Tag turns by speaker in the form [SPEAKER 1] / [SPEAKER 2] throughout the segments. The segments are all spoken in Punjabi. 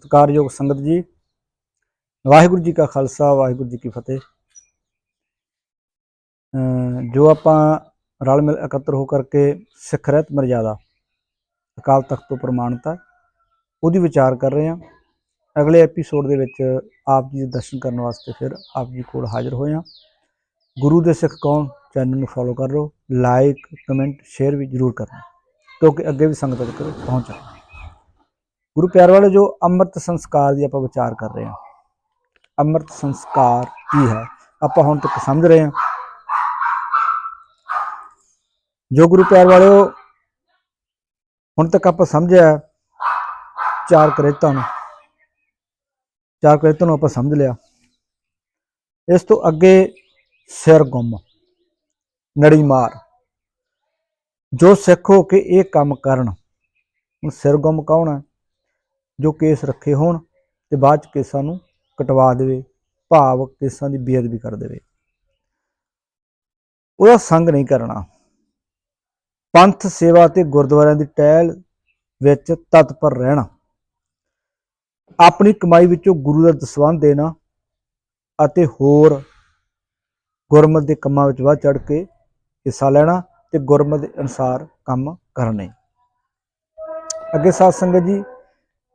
[SPEAKER 1] ਸਤਿਕਾਰਯੋਗ ਸੰਗਤ ਜੀ, ਵਾਹਿਗੁਰੂ ਜੀ ਕਾ ਖਾਲਸਾ, ਵਾਹਿਗੁਰੂ ਜੀ ਕੀ ਫਤਿਹ। ਜੋ ਆਪਾਂ ਰਲ ਮਿਲ ਇਕੱਤਰ ਹੋ ਕਰਕੇ ਸਿੱਖ ਰਹਿਤ ਮਰਜ਼ਾਦਾ, ਅਕਾਲ ਤਖਤ ਤੋਂ ਪ੍ਰਮਾਣਿਤ ਉਹਦੀ ਵਿਚਾਰ ਕਰ ਰਹੇ ਹਾਂ। ਅਗਲੇ ਐਪੀਸੋਡ ਦੇ ਵਿੱਚ ਆਪ ਜੀ ਦੇ ਦਰਸ਼ਨ ਕਰਨ ਵਾਸਤੇ ਫਿਰ ਆਪ ਜੀ ਕੋਲ ਹਾਜ਼ਰ ਹੋਏ ਹਾਂ। ਗੁਰੂ ਦੇ ਸਿੱਖ ਕੌਣ ਚੈਨਲ ਨੂੰ ਫੋਲੋ ਕਰ ਲਓ ਲਾਈਕ ਕਮੈਂਟ ਸ਼ੇਅਰ ਵੀ ਜ਼ਰੂਰ ਕਰਨਾ, ਕਿਉਂਕਿ ਅੱਗੇ ਵੀ ਸੰਗਤ ਤੱਕ ਪਹੁੰਚਾ। ਗੁਰੂ ਪਿਆਰ ਵਾਲੇ, ਜੋ ਅੰਮ੍ਰਿਤ ਸੰਸਕਾਰ ਦੀ ਆਪਾਂ ਵਿਚਾਰ ਕਰ ਰਹੇ ਹਾਂ। ਅੰਮ੍ਰਿਤ ਸੰਸਕਾਰ ਕੀ ਹੈ? ਆਪਾਂ ਹੁਣ ਤੱਕ ਸਮਝ ਰਹੇ ਹਾਂ। ਜੋ ਗੁਰੂ ਪਿਆਰ ਵਾਲਿਓ, ਹੁਣ ਤੱਕ ਆਪਾਂ ਸਮਝਿਆ ਚਾਰ ਕਰੇਤਾਂ ਨੂੰ। ਚਾਰ ਕਰੇਤਾਂ ਨੂੰ ਆਪਾਂ ਸਮਝ ਲਿਆ। ਇਸ ਤੋਂ ਅੱਗੇ ਸਿਰ ਗੁੰਮ, ਨੜੀ ਮਾਰ। ਜੋ ਸਿੱਖ ਹੋ ਕੇ ਇਹ ਕੰਮ ਕਰਨ, ਹੁਣ ਸਿਰ ਗੁੰਮ ਕੌਣ ਹੈ? ਜੋ ਕੇਸ ਰੱਖੇ ਹੋਣ ਤੇ ਬਾਅਦ ਚ ਕੇਸਾਂ ਨੂੰ ਕਟਵਾ ਦੇਵੇ, ਭਾਵ ਕੇਸਾਂ ਦੀ ਬੇਅਦਬੀ ਕਰ ਦੇਵੇ। ਉਹਦਾ ਸੰਗ ਨਹੀਂ ਕਰਨਾ। ਪੰਥ ਸੇਵਾ ਤੇ ਗੁਰਦੁਆਰਿਆਂ ਦੀ ਟਹਿਲ ਵਿੱਚ ਤਤਪਰ ਰਹਿਣਾ। ਆਪਣੀ ਕਮਾਈ ਵਿੱਚੋਂ ਗੁਰੂ ਦਾ ਦਸਵੰਧ ਦੇਣਾ ਅਤੇ ਹੋਰ ਗੁਰਮਤ ਦੇ ਕੰਮਾਂ ਵਿੱਚ ਵੱਧ ਚੜ ਕੇ ਹਿੱਸਾ ਲੈਣਾ ਤੇ ਗੁਰਮਤ ਦੇ ਅਨੁਸਾਰ ਕੰਮ ਕਰਨੇ। ਅੱਗੇ ਸਾਧ ਸੰਗਤ ਜੀ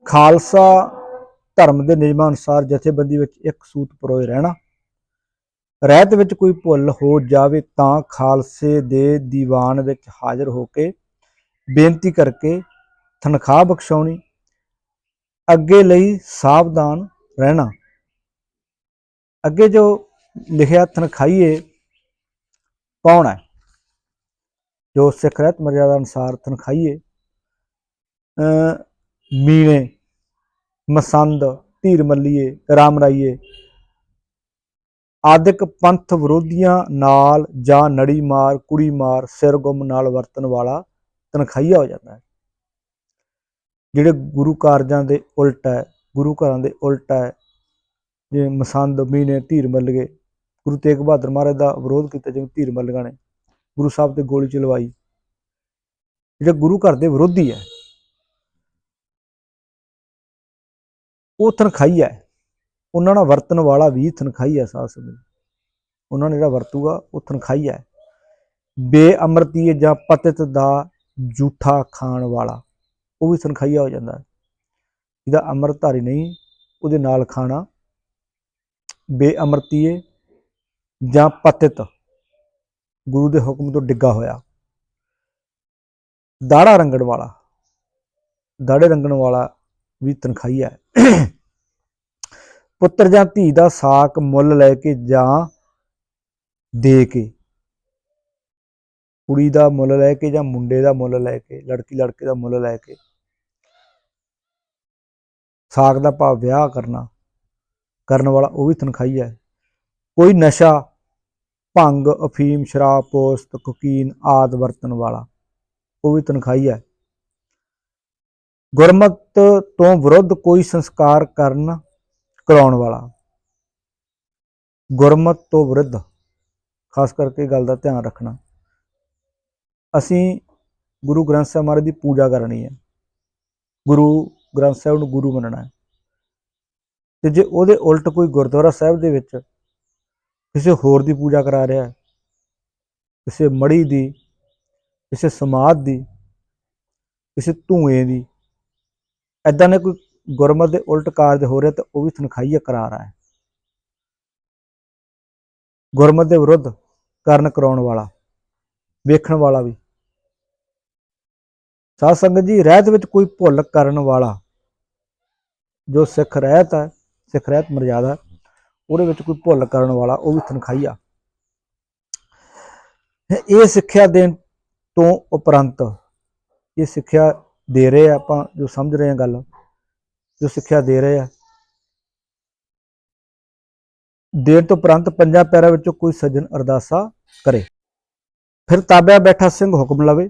[SPEAKER 1] ਖਾਲਸਾ ਧਰਮ ਦੇ ਨਿਯਮਾਂ ਅਨੁਸਾਰ ਜਥੇਬੰਦੀ ਵਿੱਚ ਇੱਕ ਸੂਤ ਪਰੋਏ ਰਹਿਣਾ। ਰਹਿਤ ਵਿੱਚ ਕੋਈ ਭੁੱਲ ਹੋ ਜਾਵੇ ਤਾਂ ਖਾਲਸੇ ਦੇ ਦੀਵਾਨ ਵਿੱਚ ਹਾਜ਼ਰ ਹੋ ਕੇ ਬੇਨਤੀ ਕਰਕੇ ਤਨਖਾਹ ਬਖਸ਼ਾਉਣੀ, ਅੱਗੇ ਲਈ ਸਾਵਧਾਨ ਰਹਿਣਾ। ਅੱਗੇ ਜੋ ਲਿਖਿਆ ਤਨਖਾਈਏ ਪਾਉਣਾ ਜੋ ਸਿੱਖ ਰਹਿਤ ਮਰਿਆਦਾ ਅਨੁਸਾਰ ਤਨਖਾਈਏ ਅ ਮੀਣੇ ਮਸੰਦ, ਧੀਰ ਮੱਲੀਏ, ਰਾਮ ਰਾਈਏ। ਆਦਿਕ ਪੰਥ ਵਿਰੋਧੀਆਂ ਨਾਲ ਜਾਂ ਨੜੀ ਮਾਰ, ਕੁੜੀ ਮਾਰ, ਸਿਰ ਗੁੰਮ ਨਾਲ ਵਰਤਣ ਵਾਲਾ ਤਨਖਾਹੀਆ ਹੋ ਜਾਂਦਾ ਹੈ। ਜਿਹੜੇ ਗੁਰੂ ਕਾਰਜਾਂ ਦੇ ਉਲਟ ਹੈ, ਗੁਰੂ ਘਰਾਂ ਦੇ ਉਲਟ ਹੈ, ਜਿਵੇਂ ਮਸੰਦ, ਮੀਨੇ, ਧੀਰ ਮੱਲਗੇ ਗੁਰੂ ਤੇਗ ਬਹਾਦਰ ਮਹਾਰਾਜ ਦਾ ਵਿਰੋਧ ਕੀਤਾ ਜਿਵੇਂ ਧੀਰ ਮੱਲਗਾ ਨੇ, ਗੁਰੂ ਸਾਹਿਬ ਤੇ ਗੋਲੀ ਚਲਵਾਈ। ਜਿਹੜੇ ਗੁਰੂ ਘਰ ਦੇ ਵਿਰੋਧੀ ਹੈ ਉਹ ਤਨਖਾਈ ਹੈ। ਉਹਨਾਂ ਨਾਲ ਵਰਤਣ ਵਾਲਾ ਵੀ ਤਨਖਾਈ ਹੈ ਸਾਧ ਸੰਗਤ ਉਹਨਾਂ ਨੇ ਜਿਹੜਾ ਵਰਤੂਗਾ, ਉਹ ਤਨਖਾਈ ਹੈ। ਬੇਅਮਰਤੀ ਜਾਂ ਪਤਿਤ ਦਾ ਝੂਠਾ ਖਾਣ ਵਾਲਾ, ਉਹ ਵੀ ਤਨਖਾਈਆ ਹੋ ਜਾਂਦਾ ਹੈ। ਜਿਹਦਾ ਅੰਮ੍ਰਿਤਧਾਰੀ ਨਹੀਂ, ਉਹਦੇ ਨਾਲ ਖਾਣਾ। ਬੇਅਮਰਤੀਏ ਜਾਂ ਪਤਿਤ, ਗੁਰੂ ਦੇ ਹੁਕਮ ਤੋਂ ਡਿੱਗਾ ਹੋਇਆ। ਦਾੜਾ ਰੰਗਣ ਵਾਲਾ, ਦਾੜੇ ਰੰਗਣ ਵਾਲਾ ਵੀ ਤਨਖਾਈ ਹੈ। ਪੁੱਤਰ ਜਾਂ ਧੀ ਦਾ ਸਾਕ ਮੁੱਲ ਲੈ ਕੇ ਜਾਂ ਦੇ ਕੇ, ਕੁੜੀ ਦਾ ਮੁੱਲ ਲੈ ਕੇ ਜਾਂ ਮੁੰਡੇ ਦਾ ਮੁੱਲ ਲੈ ਕੇ, ਲੜਕੀ ਲੜਕੇ ਦਾ ਮੁੱਲ ਲੈ ਕੇ, ਸਾਕ ਦਾ ਭਾਵ ਵਿਆਹ ਕਰਨਾ, ਕਰਨ ਵਾਲਾ ਉਹ ਵੀ ਤਨਖਾਈ ਹੈ। ਕੋਈ ਨਸ਼ਾ, ਭੰਗ, ਅਫੀਮ, ਸ਼ਰਾਬ, ਪੋਸਤ, ਕੋਕੀਨ ਆਦ ਵਰਤਣ ਵਾਲਾ ਉਹ ਵੀ ਤਨਖਾਈ ਹੈ। ਗੁਰਮਤ ਤੋਂ ਵਿਰੁੱਧ ਕੋਈ ਸੰਸਕਾਰ ਕਰਨ ਕਰਾਉਣ ਵਾਲਾ। ਗੁਰਮਤ ਤੋਂ ਵਿਰੁੱਧ, ਖਾਸ ਕਰਕੇ ਗੱਲ ਦਾ ਧਿਆਨ ਰੱਖਣਾ। ਅਸੀਂ ਗੁਰੂ ਗ੍ਰੰਥ ਸਾਹਿਬ ਮਹਾਰਾਜ ਦੀ ਪੂਜਾ ਕਰਨੀ ਹੈ। ਗੁਰੂ ਗ੍ਰੰਥ ਸਾਹਿਬ ਨੂੰ ਗੁਰੂ ਮੰਨਣਾ ਹੈ। ਤੇ ਜੇ ਉਹਦੇ ਉਲਟ ਕੋਈ ਗੁਰਦੁਆਰਾ ਸਾਹਿਬ ਦੇ ਵਿੱਚ ਕਿਸੇ ਹੋਰ ਦੀ ਪੂਜਾ ਕਰਾ ਰਿਹਾ ਹੈ, ਕਿਸੇ ਮੜੀ ਦੀ, ਕਿਸੇ ਸਮਾਧ ਦੀ, ਕਿਸੇ ਧੂਏ ਦੀ ਐਦਾਂ ਨੇ ਕੋਈ ਗੁਰਮਤ ਦੇ ਉਲਟ ਕਾਰਜ ਹੋ ਰਿਹਾ ਤਾਂ ਉਹ ਵੀ ਤਨਖਾਹੀਆ ਕਰਾਰ ਹੈ। ਗੁਰਮਤ ਦੇ ਵਿਰੁੱਧ ਕਰਨ ਕਰਾਉਣ ਵਾਲਾ, ਵੇਖਣ ਵਾਲਾ ਵੀ। ਸਾਧ ਸੰਗਤ ਜੀ, ਰਹਿਤ ਵਿੱਚ ਕੋਈ ਭੁੱਲ ਕਰਨ ਵਾਲਾ ਜੋ ਸਿੱਖ ਰਹਿਤ ਹੈ, ਸਿੱਖ ਰਹਿਤ ਮਰਜ਼ਾਦਾ ਉਹਦੇ ਵਿੱਚ ਕੋਈ ਭੁੱਲ ਕਰਨ ਵਾਲਾ ਉਹ ਵੀ ਤਨਖਾਹੀਆ। ਇਹ ਸਿੱਖਿਆ ਦੇਣ ਤੋਂ ਉਪਰੰਤ ਇਹ ਸਿੱਖਿਆ ਦੇ ਰਹੇ ਆ ਆਪਾਂ, ਜੋ ਸਮਝ ਰਹੇ ਹਾਂ ਗੱਲ, ਜੋ ਸਿੱਖਿਆ ਦੇ ਰਹੇ ਆ। ਦੇਣ ਤੋਂ ਉਪਰੰਤ ਪੰਜਾਂ ਪੈਰਾਂ ਵਿੱਚੋਂ ਕੋਈ ਸੱਜਣ ਅਰਦਾਸਾ ਕਰੇ। ਫਿਰ ਤਾਬਿਆ ਬੈਠਾ ਸਿੰਘ ਹੁਕਮ ਲਵੇ,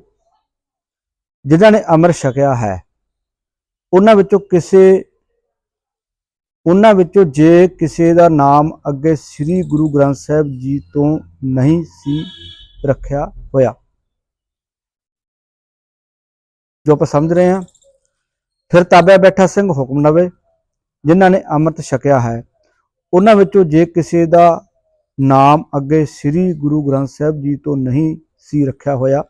[SPEAKER 1] ਜਿਨ੍ਹਾਂ ਨੇ ਅਮਰ ਛਕਿਆ ਹੈ। ਉਹਨਾਂ ਵਿੱਚੋਂ ਕਿਸੇ, ਉਹਨਾਂ ਵਿੱਚੋਂ ਜੇ ਕਿਸੇ ਦਾ ਨਾਮ ਅੱਗੇ ਸ੍ਰੀ ਗੁਰੂ ਗ੍ਰੰਥ ਸਾਹਿਬ ਜੀ ਤੋਂ ਨਹੀਂ ਸੀ ਰੱਖਿਆ ਹੋਇਆ। ਜੋ ਆਪਾਂ ਸਮਝ ਰਹੇ ਹਾਂ, ਫਿਰ ਤਾਬਿਆ ਬੈਠਾ ਸਿੰਘ ਹੁਕਮ ਨਵੇ ਜਿਨ੍ਹਾਂ ਨੇ ਅੰਮ੍ਰਿਤ ਛਕਿਆ ਹੈ। ਉਹਨਾਂ ਵਿੱਚੋਂ ਜੇ ਕਿਸੇ ਦਾ ਨਾਮ ਅੱਗੇ ਸ੍ਰੀ ਗੁਰੂ ਗ੍ਰੰਥ ਸਾਹਿਬ ਜੀ ਤੋਂ ਨਹੀਂ ਸੀ ਰੱਖਿਆ ਹੋਇਆ,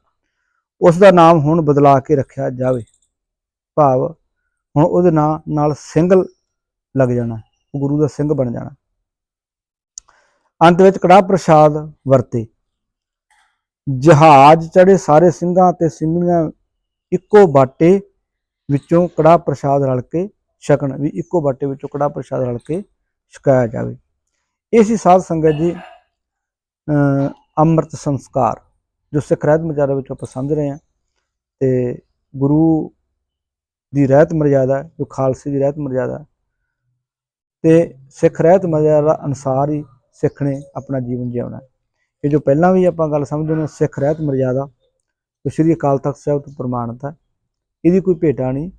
[SPEAKER 1] ਉਸ ਦਾ ਨਾਮ ਹੁਣ ਬਦਲਾ ਕੇ ਰੱਖਿਆ ਜਾਵੇ। ਭਾਵ ਹੁਣ ਉਹਦੇ ਨਾਂ, ਨਾਲ ਸਿੰਘ ਲੱਗ ਜਾਣਾ, ਉਹ ਗੁਰੂ ਦਾ ਸਿੰਘ ਬਣ ਜਾਣਾ। ਅੰਤ ਵਿੱਚ ਕੜਾਹ ਪ੍ਰਸ਼ਾਦ ਵਰਤੇ। ਜਹਾਜ਼ ਚੜੇ ਸਾਰੇ ਸਿੰਘਾਂ ਤੇ ਸਿੰਘਣੀਆਂ ਇੱਕੋ ਬਾਟੇ ਵਿੱਚੋਂ ਕੜਾਹ ਪ੍ਰਸ਼ਾਦ ਰਲ ਕੇ ਛਕਣ, ਵੀ ਇੱਕੋ ਬਾਟੇ ਵਿੱਚੋਂ ਕੜਾਹ ਪ੍ਰਸ਼ਾਦ ਰਲ ਕੇ ਛਕਾਇਆ ਜਾਵੇ ਇਹ ਸੀ ਸਾਧ ਸੰਗਤ ਜੀ ਅੰਮ੍ਰਿਤ ਸੰਸਕਾਰ, ਜੋ ਸਿੱਖ ਰਹਿਤ ਮਰਜ਼ਾਦਾ ਵਿੱਚ ਆਪਾਂ ਸਮਝ ਰਹੇ ਹਾਂ ਤੇ ਗੁਰੂ ਦੀ ਰਹਿਤ ਮਰਜ਼ਾਦਾ, ਜੋ ਖਾਲਸੇ ਦੀ ਰਹਿਤ ਮਰਜ਼ਾਦਾ ਹੈ। ਤੇ ਸਿੱਖ ਰਹਿਤ ਮਰਜ਼ਾਦਾ ਅਨੁਸਾਰ ਹੀ ਸਿੱਖ ਨੇ ਆਪਣਾ ਜੀਵਨ ਜਿਉਣਾ ਹੈ। ਇਹ ਜੋ ਪਹਿਲਾਂ ਵੀ ਆਪਾਂ ਗੱਲ ਸਮਝਦੇ ਹਾਂ ਸਿੱਖ ਰਹਿਤ ਮਰਜ਼ਾਦਾ ਜੋ ਸ੍ਰੀ ਅਕਾਲ ਤਖਤ ਸਾਹਿਬ ਤੋਂ ਪ੍ਰਮਾਣਿਤ ਹੈ ਇਹਦੀ ਕੋਈ ਭੇਟਾ ਨਹੀਂ।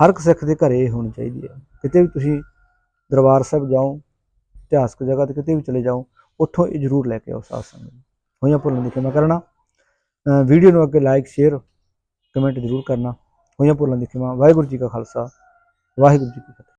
[SPEAKER 1] ਹਰ ਇੱਕ ਸਿੱਖ ਦੇ ਘਰੇ ਇਹ ਹੋਣੀ ਚਾਹੀਦੀ ਹੈ। ਕਿਤੇ ਵੀ ਤੁਸੀਂ ਦਰਬਾਰ ਸਾਹਿਬ ਜਾਓ, ਇਤਿਹਾਸਕ ਜਗ੍ਹਾ ਤੇ ਕਿਤੇ ਵੀ ਚਲੇ ਜਾਓ, ਉੱਥੋਂ ਇਹ ਜ਼ਰੂਰ ਲੈ ਕੇ ਆਓ ਸਾਧ ਸੰਗਤ ਹੋਈਆਂ ਭੁੱਲਾਂ ਦੀ ਖਿਮਾ ਕਰਨਾ। ਵੀਡੀਓ ਨੂੰ ਅੱਗੇ ਲਾਈਕ ਸ਼ੇਅਰ ਕਮੈਂਟ ਜ਼ਰੂਰ ਕਰਨਾ। ਹੋਈਆਂ ਭੁੱਲਾਂ ਦੀ ਖਿਮਾ। ਵਾਹਿਗੁਰੂ ਜੀ ਕਾ ਖਾਲਸਾ, ਵਾਹਿਗੁਰੂ ਜੀ ਕੀ ਫਤਿਹ।